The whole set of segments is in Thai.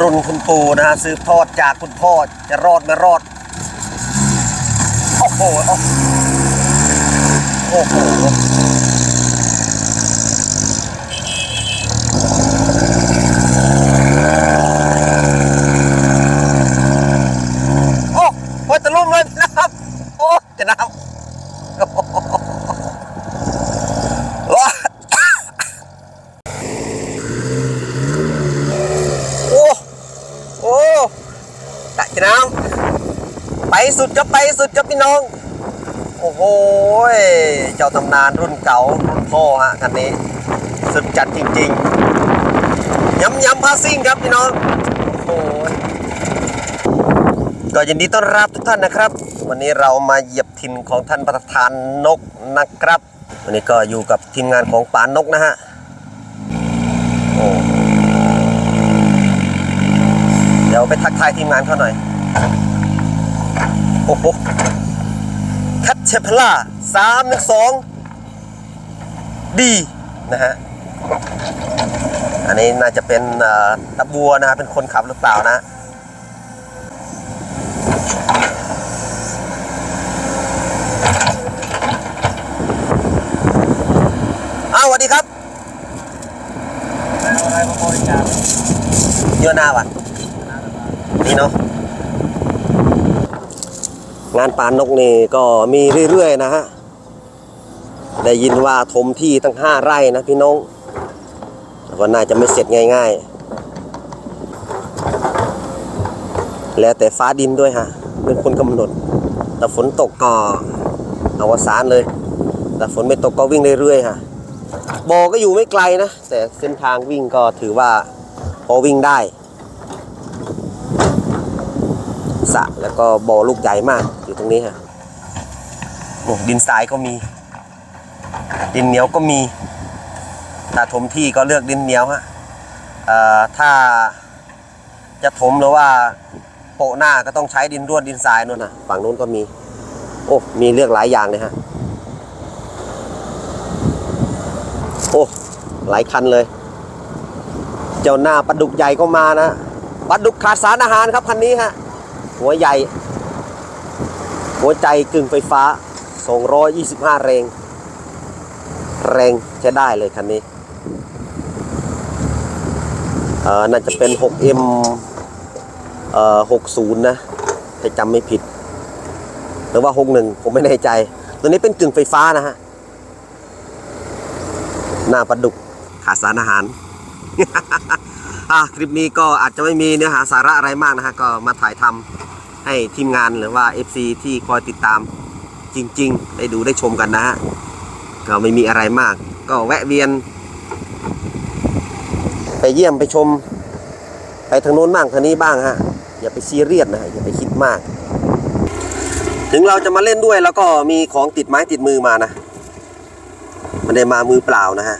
รุ่นคุณปู่นะฮะสืบทอดจากคุณพ่อจะรอดไม่รอด โอ้โห โอ้โห โอ้โหจะลุ่มเลยนะครับ โอ้จะน้ำโอ้โหว้าโอ้โอ้ตะจะน้ สุดครับไปสุดครับพี่น้อง โอ้โหเจ้าตำนานรุ่นเก่ารุ่นพ่อฮะคันนี้สุดจัดจริงๆย้ำย้ำพาซิ่งครับพี่น้องโอ้โหก็ยินดีต้อนรับทุกท่านนะครับ วันนี้เรามาเหยียบถิ่นของท่านประธานนกนะครับ วันนี้ก็อยู่กับทีมงานของป่านนกนะฮะโอ้เดี๋ยวไปทักทายทีมงานเขาหน่อย โอ้โหคัตเชพล่าสามหนึ่งสองดีนะฮะ อันนี้น่าจะเป็นตะบัวนะฮะ เป็นคนขับหรือเปล่านะอ้าวสวัสดีครับเยอะหน้าวันนี่เนาะ งานปานนกนี่ก็มีเรื่อยๆนะฮะ ได้ยินว่าถมที่ตั้งห้าไร่นะพี่น้องแต่ว่าน่าจะไม่เสร็จง่าย ๆ แล้วแต่ฟ้าดินด้วยฮะ เป็นคนกำหนด แต่ฝนตกก็อวสานเลย แต่ฝนไม่ตกก็วิ่งเรื่อยๆฮะบอก็อยู่ไม่ไกลนะ แต่เส้นทางวิ่งก็ถือว่าพอวิ่งได้สระแล้วก็บอลูกใหญ่มาก ตรงนี้ฮะโอ้ดินทรายก็มี ดินเหนียวก็มีถ้าถมที่ก็เลือกดินเหนียวฮะเอ่อถ้าจะถมหรือว่าโปะหน้าก็ต้องใช้ดินร่วนดินทรายนู่นนะฝั่งนู้นก็มี โอ้มีเลือกหลายอย่างเลยฮะโอ้หลายคันเลย เจ้าหน้าปลาดุกใหญ่ก็มานะปลาดุกขาดสารอาหารครับคันนี้ฮะหัวใหญ่ หัวใจกึ่งไฟฟ้า 225 แรง แรงใช้ได้เลยคันนี้เอ่อน่าจะเป็น 6M เอ่อ60 นะถ้าจำไม่ผิด หรือว่า 61 ผมไม่แน่ใจ ตัวนี้เป็นกึ่งไฟฟ้านะฮะ หน้าปลาดุกขาดสารอาหารอะคลิปนี้ก็อาจจะไม่มีเนื้อหาสาระอะไรมากนะฮะ ก็มาถ่ายทำ ให้ทีมงานหรือว่า FC ที่คอยติดตามจริง ๆ ได้ดูได้ชมกันนะฮะก็ไม่มีอะไรมาก ก็แวะเวียน ไปเยี่ยมไปชม ไปทางโน้นบ้างทางนี้บ้างฮะอย่าไปซีเรียสนะอย่าไปคิดมาก ถึงเราจะมาเล่นด้วยแล้วก็มีของติดไม้ติดมือมานะมันได้มามือเปล่านะฮะ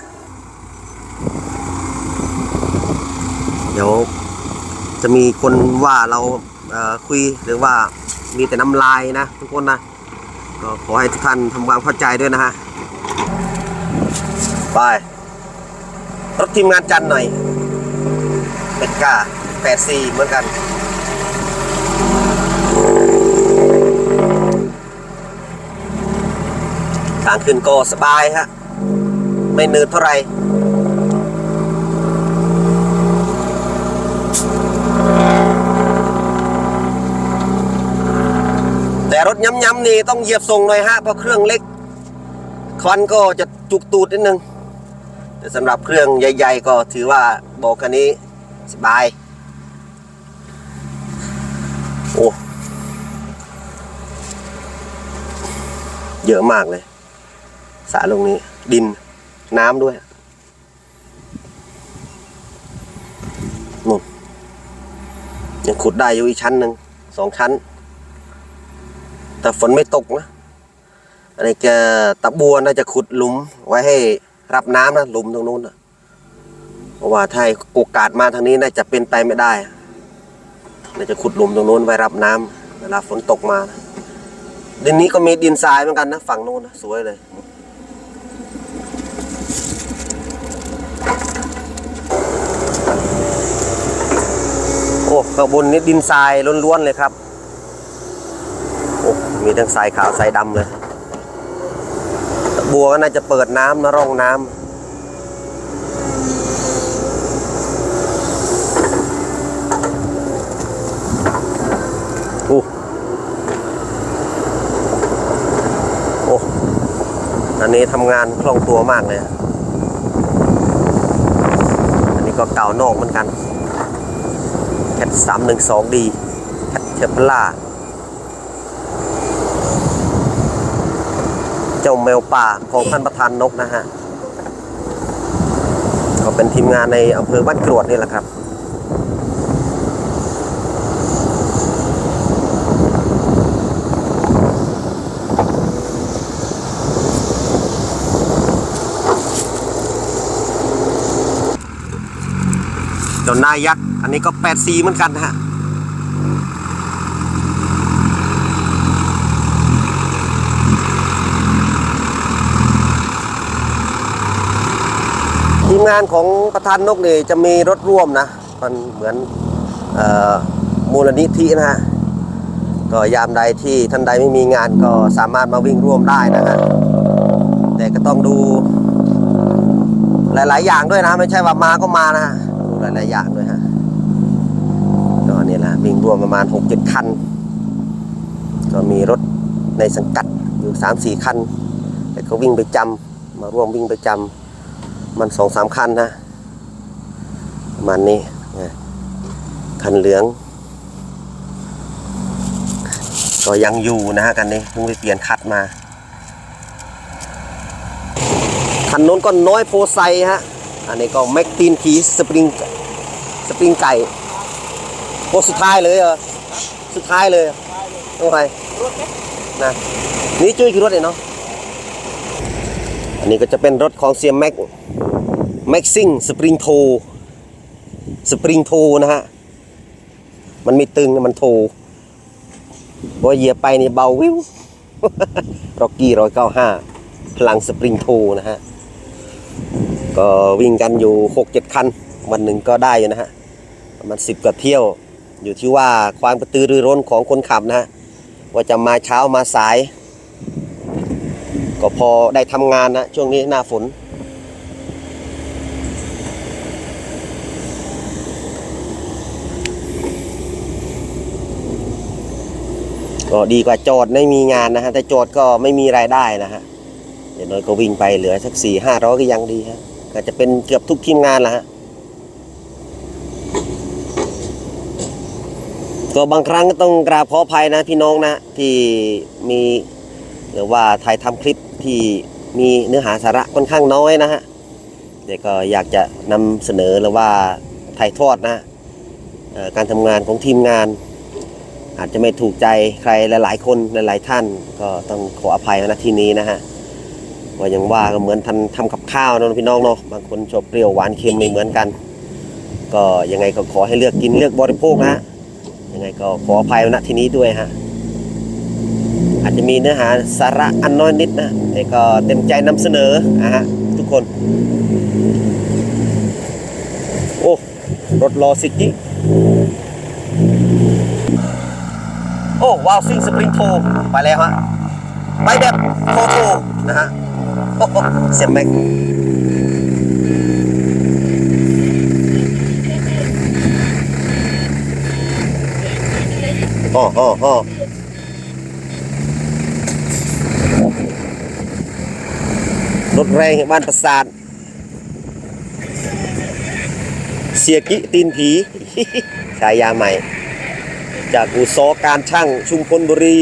เดี๋ยวจะมีคนว่าเรา คุยหรือว่ามีแต่น้ำลายนะทุกคนนะก็ขอให้ทุกท่านทำความเข้าใจด้วยนะฮะไปรถทีมงานจันหน่อยเป็ดกาแปดสี่เหมือนกันทางขึ้นก็สบายฮะ ไม่เนืดเท่าไหร่ แต่รถ ย้ำๆนี่ต้องเหยียบส่งหน่อยฮะเพราะเครื่องเล็กควันก็จะจุกตูดนิดนึง แต่สำหรับเครื่องใหญ่ ๆ ก็ถือว่าโบอกคันนี้สบาย โอ้เยอะมากเลยสรลงนี้ดินน้ำด้วยนู่นยังขุดได้อยู่อีกชั้นหนึ่งสองชั้น แต่ฝนไม่ตกนะ อันนี้จะตะบัวน่าจะขุดหลุมไว้ให้รับน้ำนะหลุมตรงนู้นนะเพราะว่าถ้าให้โอกาสมาทางนี้น่าจะเป็นไปไม่ได้ น่าจะขุดหลุมตรงนู้นไว้รับน้ำเวลาฝนตกมานะดินนี้ก็มีดินทรายเหมือนกันนะฝั่งนู้นนะสวยเลยข้างบนนี้ดินทรายล้วนๆเลยครับ มีทั้งทรายขาวทรายดำเลย บัวก็น่าจะเปิดน้ำนะร่องน้ำโอ้โอ้อันนี้ทำงานคล่องตัวมากเลย อันนี้ก็เก่านอกเหมือนกันแคทสามหนึ่งสองดีแคทเทปล่า จ้าแมวป่าของท่านประธานนกนะฮะก็เป็นทีมงานในอำเภอบ้านกรวดนี่แหละครับเจ้านายยักษ์อันนี้ก็แปดสีเหมือนกันนะฮะ ทีมงานของประธานนกนี่จะมีรถร่วมนะมันเหมือนออมูลนิธินะฮะก็ยามใดที่ท่านใดไม่มีงานก็สามารถมาวิ่งร่วมได้นะฮะแต่ก็ต้องดูหลาย ๆ อย่างด้วยนะ ไม่ใช่ว่ามาก็มานะฮะดูหลาย ๆ อย่างด้วยฮะก็นี่แหละวิ่งร่วมประมาณ6กเจ็ดคัน ก็มีรถในสังกัดอยู่3ามสี่คันแต่ก็วิ่งไปจำมาร่วมวิ่งไปจำ มันสองสามคันนะประมาณนี้คันเหลือง ก็ยังอยู่นะฮะกันนี้เพิ่งไปเปลี่ยนคัดมา คันนู้นก็น้อยโพไซฮะ อันนี้ก็แม็กตีนพีสปริงสปริงไก่โพสุดท้ายเลยเหรอสุดท้ายเลยเหรอโอ้ยนะนี่จุ้ยคือรถเลยเนาะอันนี้ก็จะเป็นรถของเซียมแม็ก แม็กซิ่งสปริงโทสปริงโทนะฮะ มันไม่ตึงนะมันโทพอเหยียบไปนี่เบาวิวร็อกกี้ร้อยเก้าห้าพลังสปริงโทนะฮะ ก็วิ่งกันอยู่หกเจ็ดคัน วันหนึ่งก็ได้อยู่นะฮะ ประมาณสิบกว่าเที่ยว อยู่ที่ว่าความกระตือรือร้นของคนขับนะฮะ ว่าจะมาเช้ามาสาย ก็พอได้ทำงานนะ ช่วงนี้หน้าฝน ก็ดีกว่าจอดไม่มีงานนะฮะแต่จอดก็ไม่มีรายได้นะฮะเดี๋ยวน้อยก็วิ่งไปเหลือสักสี่ห้าร้อยก็ยังดีฮะก็จะเป็นเกือบทุกทีมงานละฮะก็บางครั้งก็ต้องกราบขออภัยนะพี่น้องนะ ที่มีหรือว่าถ่ายทำคลิปที่มีเนื้อหาสาระค่อนข้างน้อยนะฮะเดี๋ยวก็อยากจะนำเสนอหรือว่าถ่ายทอดนะการทำงานของทีมงาน อาจจะไม่ถูกใจใครหลาย ๆ คนหลาย ๆ ท่าน ก็ต้องขออภัยนะที่นี้นะฮะว่าอย่างว่าก็เหมือนทันทำกับข้าวนะพี่น้องเนาะบางคนชอบเปรี้ยวหวานเค็มไม่เหมือนกัน ก็ยังไงก็ขอให้เลือกกินเลือกบริโภคนะยังไงก็ขออภัยณที่นี้ด้วยฮะอาจจะมีเนื้อหาสาระอันน้อยนิดนะแต่ก็เต็มใจนำเสนอนะฮะทุกคน โอ้รถรอสิจิ โอ้ว้าวซิงสปริงโทไปแล้วฮะไปแบบโทโทนะฮะโอ้โหเสียบแม็กอ้ออ้ออ้อรถแรงแห่งบ้านประสาทเสียกิตีนผีฉายาใหม่ จากอุโสการช่างชุมพลบุรี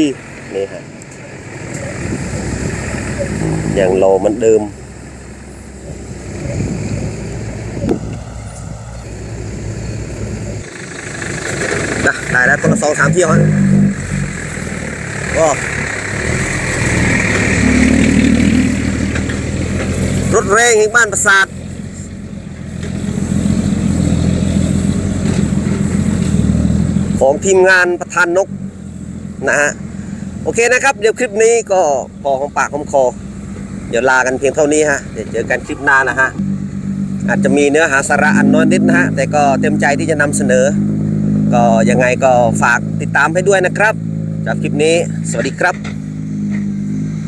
นี่ฮะอยังโลเหมันเดิม นะได้แล้วคนละสองสามเที่ยวฮะก็รถแรงแห่งบ้านประสาท ของทีมงานประธานนกนะฮะโอเคนะครับ เดี๋ยวคลิปนี้ก็พอของปากของคอ เดี๋ยวลากันเพียงเท่านี้ฮะเดี๋ยวเจอกันคลิปหน้านะฮะอาจจะมีเนื้อหาสาระอันน้อยนิดนะฮะแต่ก็เต็มใจที่จะนำเสนอ ก็ยังไงก็ฝากติดตามให้ด้วยนะครับจากคลิปนี้ สวัสดีครับ